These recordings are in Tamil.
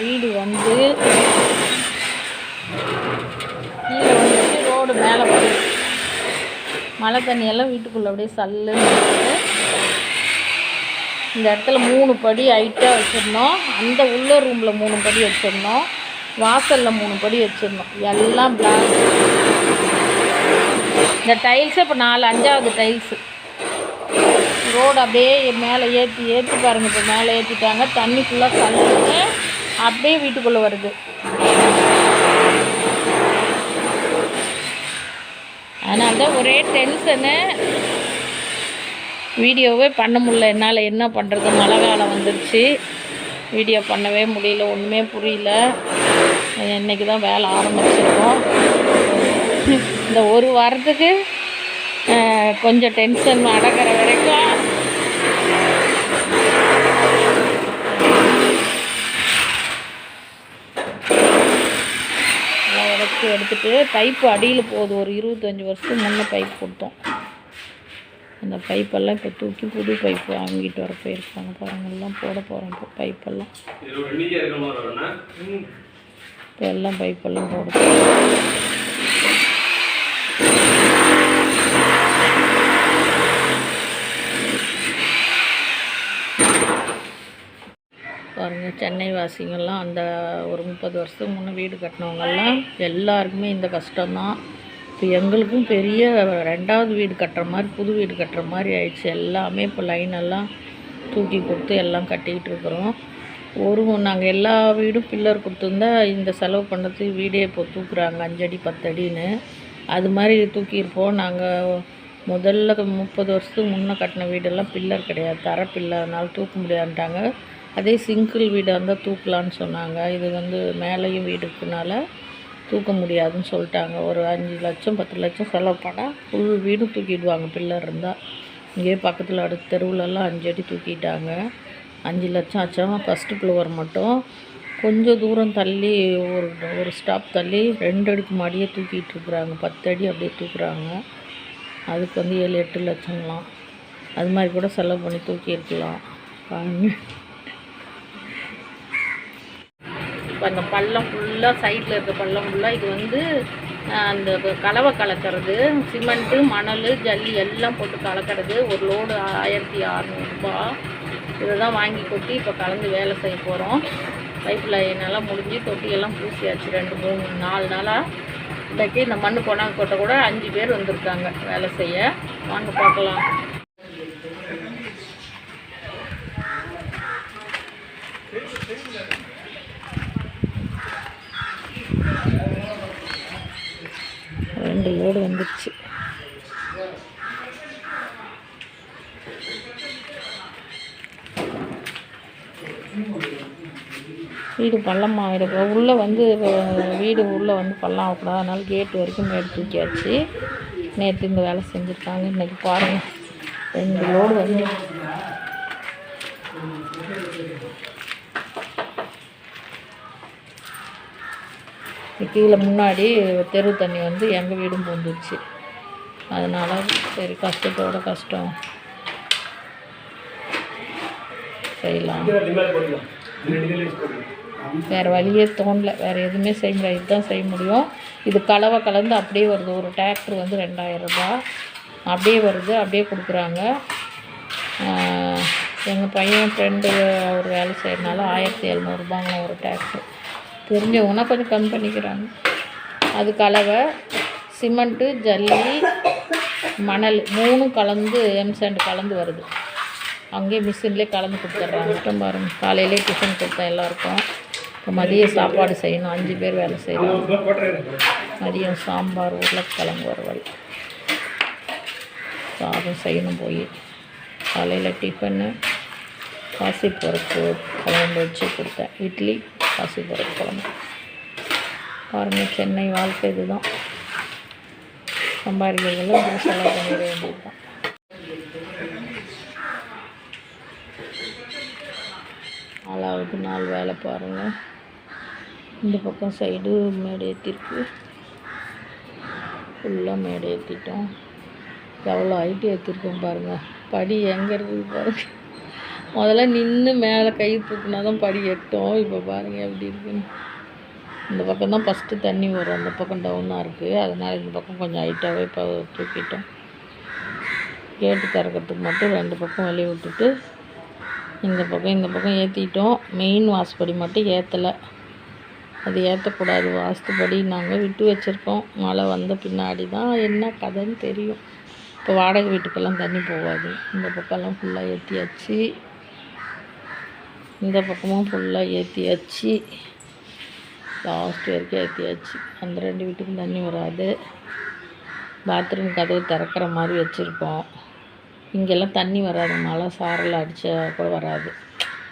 வீடு வந்து கீழே வந்துட்டு ரோடு மேலே போகுது. மழை தண்ணியெல்லாம் வீட்டுக்குள்ளே அப்படியே சல்லுன்னு இந்த இடத்துல மூணு படி ஹைட்டாக வச்சுருந்தோம். அந்த உள்ள ரூமில் மூணு படி வச்சுருந்தோம். வாசலில் மூணு படி வச்சுருந்தோம். எல்லாம் பிளாக் இந்த டைல்ஸே இப்போ நாலு அஞ்சாவது டைல்ஸு ரோடு அப்படியே மேலே ஏற்றி ஏற்றி பாருங்கள் இப்போ மேலே ஏற்றிட்டாங்க தண்ணி ஃபுல்லாக கலந்து அப்படியே வீட்டுக்குள்ளே வருது. அதனால தான் ஒரே டென்ஷனு வீடியோவே பண்ண முடில என்னால் என்ன பண்ணுறது மழை காலம் வந்துருச்சு. வீடியோ பண்ணவே முடியல. ஒன்றுமே புரியல. இன்றைக்கி தான் வேலை ஆரம்பிச்சிருக்கோம். இந்த ஒரு வாரத்துக்கு கொஞ்சம் டென்ஷன் அடக்கிற வரைக்கும் எல்லாம் உடச்சி எடுத்துட்டு பைப்பு அடியில் போகுது. ஒரு இருபத்தஞ்சி வருஷத்துக்கு முன்னே பைப் கொடுத்தோம். அந்த பைப்பெல்லாம் இப்போ தூக்கி புது பைப்பு வாங்கிட்டு வர போயிருக்காங்க. பாருங்க எல்லாம் போட போகிறோம் இப்போ பைப்பெல்லாம். இப்போ எல்லாம் பைப்பெல்லாம் போட போகிறோம் பாருங்கள் சென்னை வாசிங்கெல்லாம் அந்த ஒரு முப்பது வருஷத்துக்கு முன்னே வீடு கட்டினவங்கெல்லாம் எல்லாருக்குமே இந்த கஷ்டம்தான். இப்போ எங்களுக்கும் பெரிய ரெண்டாவது வீடு கட்டுற மாதிரி புது வீடு கட்டுற மாதிரி ஆயிடுச்சு. எல்லாமே இப்போ லைன் எல்லாம் தூக்கி கொடுத்து எல்லாம் கட்டிக்கிட்டு இருக்கிறோம். ஒரு நாங்கள் எல்லா வீடும் பில்லர் கொடுத்துருந்தா இந்த செலவு பண்ணுறதுக்கு வீடே இப்போ தூக்குறாங்க அஞ்சடி பத்தடின்னு. அது மாதிரி தூக்கியிருப்போம். நாங்கள் முதல்ல முப்பது வருஷத்துக்கு முன்னே கட்டின வீடெல்லாம் பில்லர் கிடையாது. தர பில்லர்னால தூக்க முடியாதுன்ட்டாங்க. அதே சிங்கிள் வீடாக இருந்தால் தூக்கலான்னு சொன்னாங்க. இது வந்து மேலேயும் வீடு இருக்கனால தூக்க முடியாதுன்னு சொல்லிட்டாங்க. ஒரு அஞ்சு லட்சம் பத்து லட்சம் செலவு பண்ணால் ஃபுல் வீடும் தூக்கிடுவாங்க. பில்லர் இருந்தால் இங்கேயே பக்கத்தில் அடுத்த தெருவுலலாம் அஞ்சு அடி தூக்கிட்டாங்க. அஞ்சு லட்சம் ஆச்சாமல் ஃபஸ்ட்டு ஃப்ளோர் மட்டும். கொஞ்சம் தூரம் தள்ளி ஒரு ஒரு ஸ்டாப் தள்ளி ரெண்டு அடிக்கு மாடியே தூக்கிட்டு இருக்கிறாங்க. பத்து அடி அப்படியே தூக்குறாங்க. அதுக்கு வந்து ஏழு எட்டு லட்சம்லாம். அது மாதிரி கூட செலவு பண்ணி தூக்கியிருக்கலாம். பாருங்க இப்போ அந்த பள்ளம் ஃபுல்லாக சைடில் இருக்க பள்ளம் ஃபுல்லாக இது வந்து அந்த கலவை கலக்கிறது சிமெண்ட்டு மணல் ஜல்லி எல்லாம் போட்டு கலக்கிறது ஒரு லோடு ஆயிரத்தி அறநூறுபா. இதை தான் வாங்கி கொட்டி இப்போ கலந்து வேலை செய்ய போகிறோம் பைப் லைன் முடிஞ்சு தொட்டியெல்லாம் பூசியாச்சு ரெண்டு மூணு நாலு நாளாக இன்றைக்கி இந்த மண் கொண்டாங்க கொட்டை கூட அஞ்சு பேர் வந்திருக்காங்க வேலை செய்ய. வாங்க பார்க்கலாம். ரெண்டு ஏடு வந்துடுச்சு வீடு பள்ளமாக இருக்கு. உள்ளே வந்து வீடு உள்ளே வந்து பள்ளம் ஆகக்கூடாது. அதனால் கேட்டு வரைக்கும் மேடு தூக்கியாச்சு. நேற்று இந்த வேலை செஞ்சுருக்காங்க. இன்றைக்கி பாருங்கள் ரெண்டு லோடு வந்து கீழே முன்னாடி தெரு தண்ணி வந்து எங்கள் வீடும் பூந்துச்சு. அதனால் சரி கஷ்டத்தோட கஷ்டம். செய்யலாம். வேறு வழியே தோணல. வேறு எதுவுமே செய்ய முடியாது இதுதான் செய்ய முடியும். இது கலவை கலந்து அப்படியே வருது. ஒரு டிராக்டர் வந்து ரெண்டாயிரம் ரூபாய். அப்படியே வருது. அப்படியே கொடுக்குறாங்க. எங்கள் பையன் ஃப்ரெண்டு அவர் வேலை செய்கிறனால ஆயிரத்தி எழுநூறுபாங்க ஒரு டிராக்டர் தெரிஞ்சவங்கன்னா கொஞ்சம் கம்மி பண்ணிக்கிறாங்க. அது கலவை சிமெண்ட்டு ஜல்லி மணல் மூணும் கலந்து எம்சாண்ட் கலந்து வருது. அங்கேயே மிஷின்லேயே கலந்து கொடுத்துட்றாங்க. மட்டும் பாருங்க. காலையிலே டிஃபன் கொடுத்தேன் எல்லாருக்கும். இப்போ மதிய சாப்பாடு செய்யணும். அஞ்சு பேர் வேலை செய்யணும் மதியம் சாம்பார் உருளைக்கிழங்கு வறுவல் சாதம் செய்யணும் போய். காலையில் டிஃபனு பாசிப்பருப்பு கலந்து வச்சு கொடுத்தேன். இட்லி பாசிப்பருப்பு குழம்பு. பாருங்கள் சென்னை வாழ்க்கை இதுதான். சம்பாதிக்கிறதுல இப்படி செலவு பண்ணிட வேண்டியது தான் நாலாவது நாள் வேலை பாருங்கள் இந்த பக்கம் சைடு மேடு ஏற்றிருக்கு ஃபுல்லாக மேடு ஏற்றிட்டோம் எவ்வளோ ஹைட்டு ஏற்றிருக்கோம் பாருங்கள் படி எங்கே இருக்குது பாருங்கள் முதல்ல நின்று மேலே கை தூக்குனா தான் படி எட்டும். இப்போ பாருங்கள் எப்படி இருக்குன்னு. இந்த பக்கம் தான் ஃபஸ்ட்டு தண்ணி வரும். அந்த பக்கம் டவுனாக இருக்குது அதனால் இந்த பக்கம் கொஞ்சம் ஹைட்டாகவே இப்போ தூக்கிட்டோம். கேட்டு திறக்கிறதுக்கு மட்டும் ரெண்டு பக்கம் வெளியே விட்டுட்டு இந்த பக்கம் இந்த பக்கம் ஏற்றிட்டோம் மெயின் வாசப்படி மட்டும் ஏற்றலை அது ஏற்றக்கூடாது வாஸ்துப்படி நாங்கள் விட்டு வச்சுருக்கோம். மழை வந்த பின்னாடி தான் என்ன கதைன்னு தெரியும். இப்போ வாடகை வீட்டுக்கெல்லாம் தண்ணி போகாது. இந்த பக்கம்லாம் ஃபுல்லாக ஏற்றியாச்சு இந்த பக்கமும் ஃபுல்லாக ஏற்றியாச்சு லாஸ்ட் வரைக்கும் ஏற்றியாச்சு அந்த ரெண்டு வீட்டுக்கும் தண்ணி வராது. பாத்ரூம் கதவு திறக்கிற மாதிரி வச்சுருப்போம் இங்கெல்லாம் தண்ணி வராது. மழை சாரல் அடித்தா கூட வராது.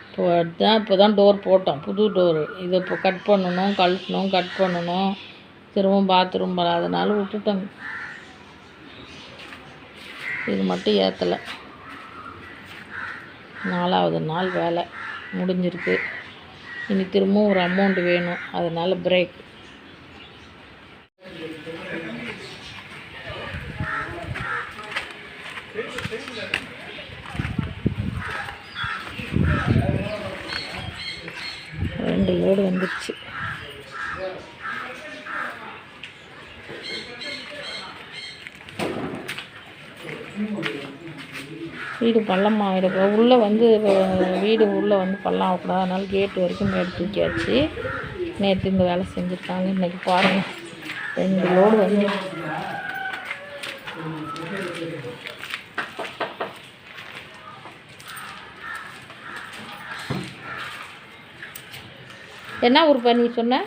இப்போ தான் இப்போ தான் டோர் போட்டோம். புது டோரு இதை இப்போ கட் பண்ணணும் கழட்டணும் கட் பண்ணணும். திரும்பவும் பாத்ரூம் வராதனால விட்டுட்டோங்க இது மட்டும் ஏற்றலை நாலாவது நாள் வேலை. முடிஞ்சிருக்கு. இனி திரும்பவும் ஒரு அமௌண்ட் வேணும். அதனால் பிரேக் ரெண்டு லோடு வந்துடுச்சு வீடு பள்ளம் ஆகிடும் உள்ளே வந்து வீடு உள்ளே வந்து பள்ளம் ஆகக்கூடாது. அதனால கேட்டு வரைக்கும் மேடு தூக்கியாச்சு. நேற்று இந்த வேலை செஞ்சுருக்காங்க. இன்றைக்கி பாருங்கள் ரெண்டு லோடு வந்து. என்ன ஊர் பண்ணி சொன்ன?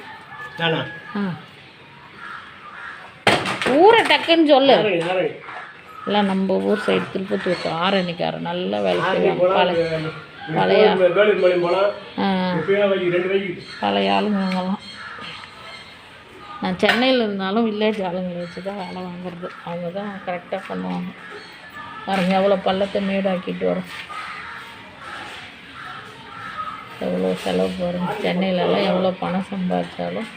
ஊரை டக்குன்னு சொல்லு. எல்லாம் நம்ம ஊர் சைடு திருப்பத்தூர் ஆரணிக்காரன் நல்லா வேலை செய்வாங்க. பழைய பழைய பழைய ஆளுங்கலாம் நான் சென்னையில் இருந்தாலும் வில்லேஜ் ஆளுங்களை வச்சு தான் வேலை வாங்குறது. அவங்க தான் கரெக்டாக பண்ணுவாங்க. பாருங்க எவ்வளோ பள்ளத்தை மேடாக்கிட்டு வரும். எவ்வளோ செலவு பாருங்க. சென்னையிலலாம் எவ்வளோ பணம் சம்பாதிச்சாலும்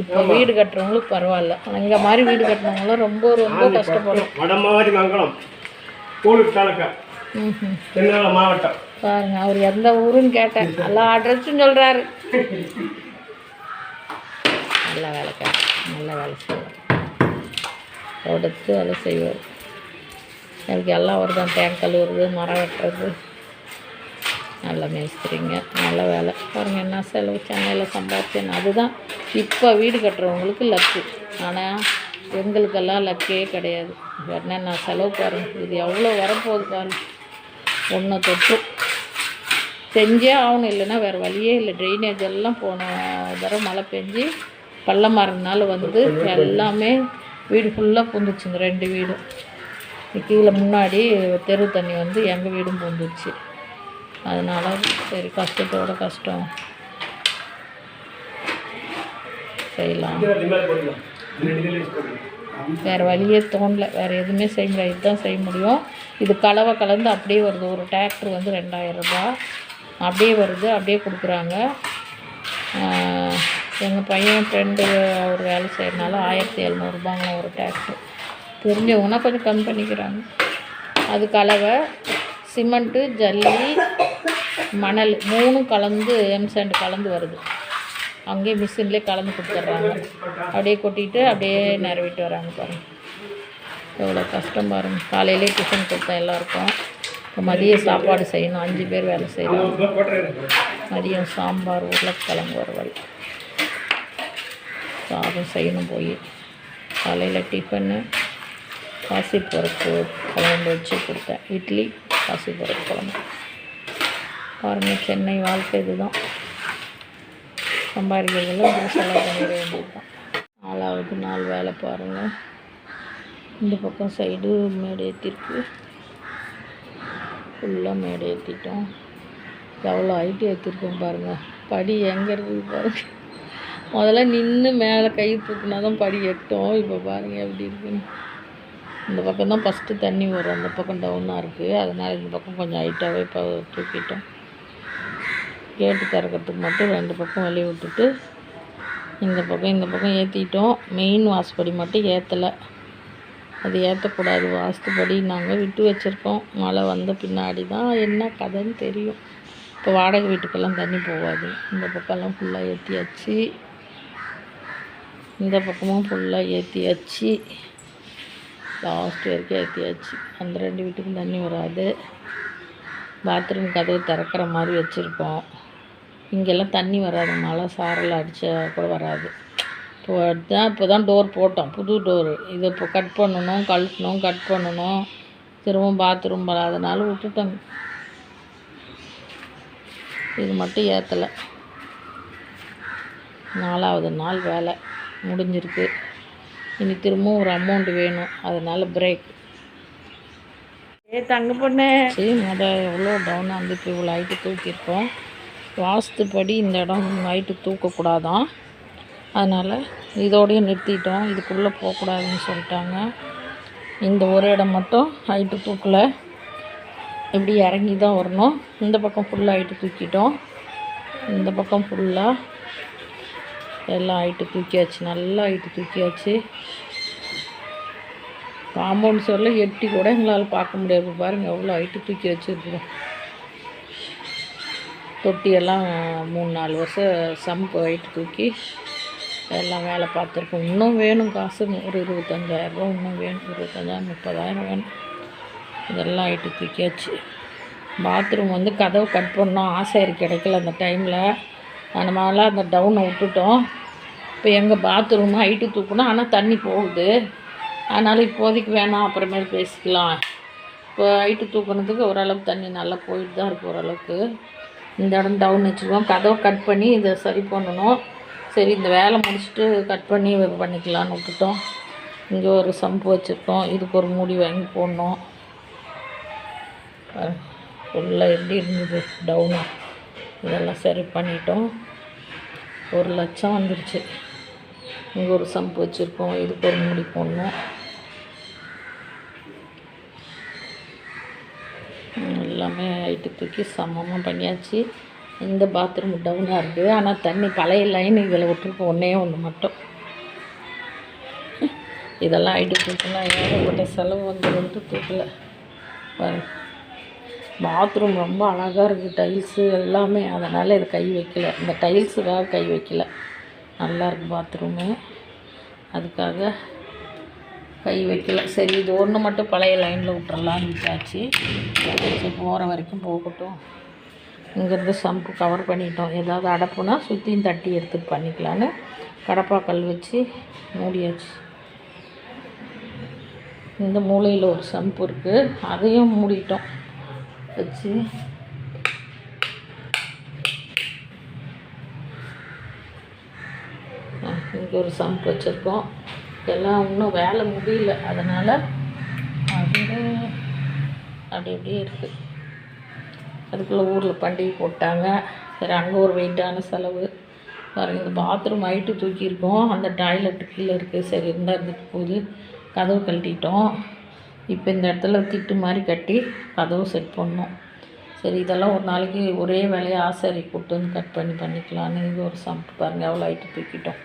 இப்போ வீடு கட்டுறவங்களுக்கு பரவாயில்ல. ஆனால் இங்கே மாதிரி வீடு கட்டுறவங்களாம் ரொம்ப ரொம்ப கஷ்டப்படும் வடமாவதி மங்கலம் கோலூர் தாலுக்கா ம் தென்னால மாவட்டம். பாருங்க அவர் எந்த ஊருன்னு கேட்டேன். எல்லா அட்ரஸும் சொல்கிறாரு நல்ல வேலைக்காரர் நல்ல வேலை செய்வார். கொடுத்து வேலை செய்வார். எனக்கு எல்லாம் அவர் தான். டேங்க் கழுவுறது மரம் வெட்டுறது. நல்ல மேஸ்திரிங்க நல்ல வேலை. பாருங்கள் என்ன செலவு சென்னையில் சம்பாதிச்சேன் அதுதான். இப்போ வீடு கட்டுறவங்களுக்கு லக்கு ஆனால் எங்களுக்கெல்லாம் லக்கே கிடையாது. என்ன நான் செலவு பாருங்கள் இது எவ்வளோ வரப்போகுது பாருங்க. ஒன்றை தொட்டு. செஞ்சே ஆகணும். இல்லைன்னா வேறு வழியே இல்லை. ட்ரைனேஜ் எல்லாம் போன தடவை மழை பெஞ்சு பள்ளமாக இருந்தனால வந்து எல்லாமே வீடு ஃபுல்லாக பூந்துச்சுங்க ரெண்டு வீடும். கீழே முன்னாடி தெரு தண்ணி வந்து எங்கள் வீடும் பூந்துச்சு அதனால் சரி கஷ்டத்தோட கஷ்டம். செய்யலாம். வேறு வழியே தோணல. வேறு எதுவுமே செய்ய முடியாது. இதுதான் செய்ய முடியும். இது கலவை கலந்து அப்படியே வருது. ஒரு டிராக்டர் வந்து ரெண்டாயிரம் ரூபாய். அப்படியே வருது. அப்படியே கொடுக்குறாங்க. எங்கள் பையன் ஃப்ரெண்டு அவர் வேலை செய்கிறனால ஆயிரத்தி எழுநூறுபாங்க ஒரு டிராக்டர் தெரிஞ்சவங்கன்னா கொஞ்சம் கம்மி பண்ணிக்கிறாங்க. அது கலவை சிமெண்ட்டு ஜல்லி மணல் மூணும் கலந்து எம்சாண்ட் கலந்து வருது. அங்கேயே மிஷின்லேயே கலந்து கொடுத்துட்றாங்க. அப்படியே கொட்டிட்டு அப்படியே நிறவிட்டு வராங்க பாருங்கள் எவ்வளோ கஷ்டம் பாருங்க. காலையிலே டிஃபன் கொடுத்தேன் எல்லாருக்கும். இப்போ மதிய சாப்பாடு செய்யணும். அஞ்சு பேர் வேலை செய்கிறாங்க மதியம் சாம்பார் உருளைக்கிழங்கு வறுவல் சாதம் செய்யணும் போய். காலையில் டிஃபனு பாசிப்பருப்பு குழம்பு வச்சு கொடுத்தேன். இட்லி பாசிப்பருப்பு குழம்பு. பாருங்கள் சென்னை வாழ்க்கை இதுதான். சம்பாதிக்கிறதெல்லாம் இப்படி செலவு பண்ணிட வேண்டியது தான் நாலாவது நாள் வேலை பாருங்கள் இந்த பக்கம் சைடு மேடு ஏற்றிருக்கு ஃபுல்லாக மேடு ஏற்றிட்டோம் எவ்வளோ ஹைட்டு ஏற்றிருக்கோம் பாருங்கள் படி எங்கே இருக்குது பாருங்க. முதல்ல நின்று மேலே கை தூக்குனா தான் படி எட்டும். இப்போ பாருங்கள் எப்படி இருக்குன்னு. இந்த பக்கம் தான் ஃபஸ்ட்டு தண்ணி வரும். அந்த பக்கம் டவுனாக இருக்குது அதனால் இந்த பக்கம் கொஞ்சம் ஹைட்டாகவே இப்போ தூக்கிட்டோம். கேட்டு திறக்கிறதுக்கு மட்டும் ரெண்டு பக்கம் வெளியே விட்டுட்டு இந்த பக்கம் இந்த பக்கம் ஏற்றிட்டோம் மெயின் வாசப்படி மட்டும் ஏற்றலை அது ஏற்றக்கூடாது வாஸ்துப்படி நாங்கள் விட்டு வச்சுருக்கோம். மழை வந்த பின்னாடி தான் என்ன கதைன்னு தெரியும். இப்போ வாடகை வீட்டுக்கெல்லாம் தண்ணி போகாது. இந்த பக்கம்லாம் ஃபுல்லாக ஏற்றியாச்சு இந்த பக்கமும் ஃபுல்லாக ஏற்றியாச்சு லாஸ்ட் வரைக்கும் ஏற்றியாச்சு அந்த ரெண்டு வீட்டுக்கும் தண்ணி வராது. பாத்ரூம் கதவு திறக்கிற மாதிரி வச்சுருப்போம் இங்கெல்லாம் தண்ணி வராது மழை சாரல் அடித்தா கூட வராது. இப்போ தான் இப்போ தான் டோர் போட்டோம். புது டோரு இதை இப்போ கட் பண்ணணும் கழட்டணும் கட் பண்ணணும். திரும்பவும் பாத்ரூம் வராதனால விட்டுட்டோங்க இது மட்டும் ஏற்றலை நாலாவது நாள் வேலை. முடிஞ்சிருக்கு. இனி திரும்பவும் ஒரு அமௌண்ட் வேணும். அதனால பிரேக் ஏ தங்க பொண்ணு. சரி முத எவ்வளோ டவுனாக வந்து இப்போ இவ்வளோ ஹைட்டு தூக்கியிருக்கோம். வாஸ்துப்படி இந்த இடம் நைட்டு தூக்கக்கூடாதான். அதனால் இதோடய நிறுத்திட்டோம். இதுக்குள்ளே போகக்கூடாதுன்னு சொல்லிட்டாங்க. இந்த ஒரு இடம் மட்டும் ஹைட்டு தூக்கலை. இப்படி இறங்கி தான் வரணும். இந்த பக்கம் ஃபுல்லாக ஹைட்டு தூக்கிட்டோம். இந்த பக்கம் ஃபுல்லாக எல்லாம் ஹைட்டு தூக்கியாச்சு. நல்லா ஹைட்டு தூக்கியாச்சு. காம்பவுண்ட் சொல்ல எட்டி கூட எங்களால் பார்க்க முடியாது. பாருங்கள் எவ்வளோ ஹைட்டு தூக்கி வச்சுருக்குறோம். தொட்டியெல்லாம் மூணு நாலு வருஷம் சம்பு ஹைட்டு தூக்கி எல்லாம் வேலை பார்த்துருக்கோம். இன்னும் வேணும் காசு. ஒரு இருபத்தஞ்சாயிரரூபா இன்னும் வேணும். இருபத்தஞ்சாயிரம் முப்பதாயிரம் வேணும். இதெல்லாம் ஹைட்டு தூக்கியாச்சு. பாத்ரூம் வந்து கதவு கட் பண்ணோம். ஆசாரி கிடைக்கல அந்த டைமில் அதனால அந்த டவுனை விட்டுட்டோம். இப்போ எங்கள் பாத்ரூம் ஹைட்டு தூக்கணும் ஆனால் தண்ணி போகுது. அதனால் இப்போதைக்கு வேணாம். அப்புறமேல் பேசிக்கலாம். இப்போ ஹைட்டு தூக்குனதுக்கு ஓரளவுக்கு தண்ணி நல்லா போயிட்டு தான் இருக்குது ஓரளவுக்கு. இந்த இடம் டவுன் வச்சுருக்கோம். கதவை கட் பண்ணி இதை சரி பண்ணணும். சரி இந்த வேலை முடிச்சுட்டு கட் பண்ணி பண்ணிக்கலான்னு விட்டுட்டோம். இங்கே ஒரு சம்பு வச்சுருக்கோம். இதுக்கு ஒரு மூடி வாங்கி போடணும். ஃபுல்லாக எப்படி இருந்தது? டவுனு இதெல்லாம் சரி பண்ணிட்டோம். ஒரு லட்சம் வந்துருச்சு. இங்கே ஒரு சம்பு வச்சுருக்கோம். இதுக்கு ஒரு மூடி போடணும். எல்லாமே ஹைட்டு தூக்கி சமமாக பண்ணியாச்சு. இந்த பாத்ரூம் டவுனாக இருக்குது. ஆனால் தண்ணி பழைய லைன் இதில் விட்டுருக்கோம் ஒன்றே ஒன்று மட்டும். இதெல்லாம் ஹைட்டு தூக்கலாம் ஏகப்பட்ட செலவு வந்துடும்ட்டு தூக்கல. பாருங்க. பாத்ரூம் ரொம்ப அழகாக இருக்குது. டைல்ஸு எல்லாமே. அதனால் இது கை வைக்கல. இந்த டைல்ஸுக்காக கை வைக்கல. நல்லா இருக்குது பாத்ரூமு. அதுக்காக கை வைக்கல. சரி இது ஒன்று மட்டும் பழைய லைனில் விட்டுறலான்னு விட்டாச்சு சரி போகிற வரைக்கும் போகட்டும். இங்கேருந்து சம்பு கவர் பண்ணிட்டோம். ஏதாவது அடப்புனா சுற்றியும் தட்டி எடுத்து பண்ணிக்கலான்னு கடப்பாக்கல் வச்சு மூடியாச்சு. இந்த மூலையில் ஒரு சம்பு இருக்குது அதையும் மூடிட்டோம். வச்சு. இங்கே ஒரு சம்பு வச்சுருக்கோம். எல்லாம் இன்னும் வேலை முடியல. அதனால் அது அப்படி அப்படியே இருக்குது அதுக்குள்ளே ஊரில் பண்டிகை போட்டாங்க. சரி அங்கே ஒரு வெயிட்டான செலவு. பாருங்க இந்த பாத்ரூம் ஹைட்டு தூக்கியிருக்கோம். அந்த டாய்லெட்டு கீழே இருக்குது சரி இருந்தால் இருந்துட்டு போகுது. கதவு கழட்டிட்டோம். இப்போ இந்த இடத்துல திட்டு மாதிரி கட்டி கதவு செட் பண்ணோம். சரி இதெல்லாம் ஒரு நாளைக்கு ஒரே வேலையை ஆசாரி கூப்பிட்டு வந்து கட் பண்ணி பண்ணிக்கலான்னு இது ஒரு சம்பு பாருங்கள் எவ்வளோ ஹைட்டு தூக்கிட்டோம்.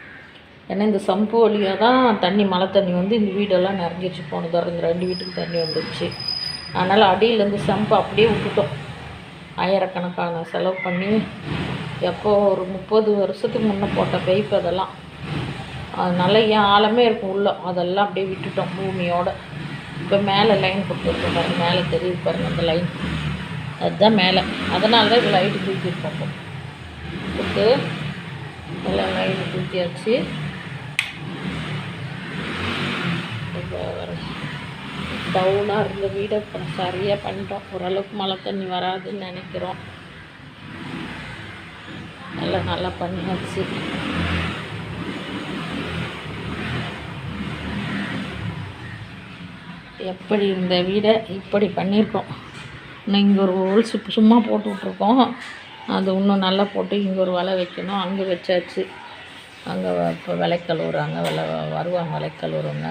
ஏன்னா இந்த சம்பு வழியாக தான் தண்ணி மழை தண்ணி வந்து இந்த வீடெல்லாம் நிறைஞ்சிருச்சு. போன தடவை இந்த ரெண்டு வீட்டுக்கு தண்ணி வந்துடுச்சு அதனால் அடியிலேருந்து சம்பு அப்படியே விட்டுட்டோம். ஆயிரக்கணக்கான செலவு பண்ணி எப்போ ஒரு முப்பது வருஷத்துக்கு முன்னே போட்ட பைப் அதெல்லாம். அதனால ஏன் ஆழமே இருக்கும் உள்ளே. அதெல்லாம் அப்படியே விட்டுட்டோம் பூமியோட. இப்போ மேலே லைன் கொடுத்துருக்கோம் பாருங்கள் மேலே தெரியுது பாருங்க அந்த லைன் அதுதான் மேலே. அதனால தான் இது லைட்டு தூக்கியிருக்கோம். இப்போ. கொடுத்து எல்லாம் லைன் தூக்கியாச்சு. இப்போ டவுனாக இருந்த வீடை இப்போ சரியாக பண்ணிட்டோம். ஓரளவுக்கு மழை தண்ணி வராதுன்னு நினைக்கிறோம். எல்லாம் நல்லா பண்ணியாச்சு. எப்படி இருந்த வீடை இப்படி பண்ணியிருக்கோம்? இன்னும் இங்கே ஒரு ஹோல்ஸ் சும்மா போட்டு விட்ருக்கோம் அது இன்னும் நல்லா போட்டு இங்கே ஒரு வலை வைக்கணும். அங்கே வச்சாச்சு. அங்கே இப்போ விலை கழுவுறாங்க விலை வருவாங்க விலை கழுவுறவங்க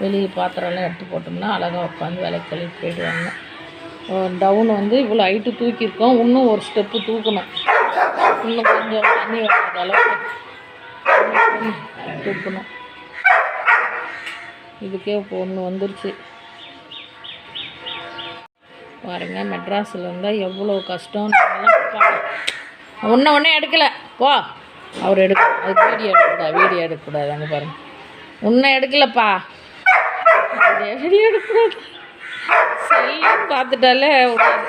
வெளியே பாத்திரம்லாம் எடுத்து போட்டோம்னா அழகாக உட்காந்து விலை கழுவி போயிடுவாங்க. டவுன் வந்து இவ்வளோ ஹைட்டு தூக்கியிருக்கோம். இன்னும் ஒரு ஸ்டெப்பு தூக்கணும். இன்னும் கொஞ்சம் தண்ணி வராத அளவுக்கு தூக்கணும். இதுக்கே இப்போ ஒன்று வந்துருச்சு. பாருங்க மெட்ராஸில் இருந்தால் எவ்வளோ கஷ்டம். ஒன்று ஒன்றே எடுக்கலை. போ. அவர் எடுக்க அது வீடியோ எடுக்கக்கூடாது வீடியோ எடுக்கக்கூடாது அங்கே பாருங்கள் உன்னை எடுக்கலப்பா. வீடியோ எடுக்கக்கூடாது செல்லு பார்த்துட்டாலே விடாது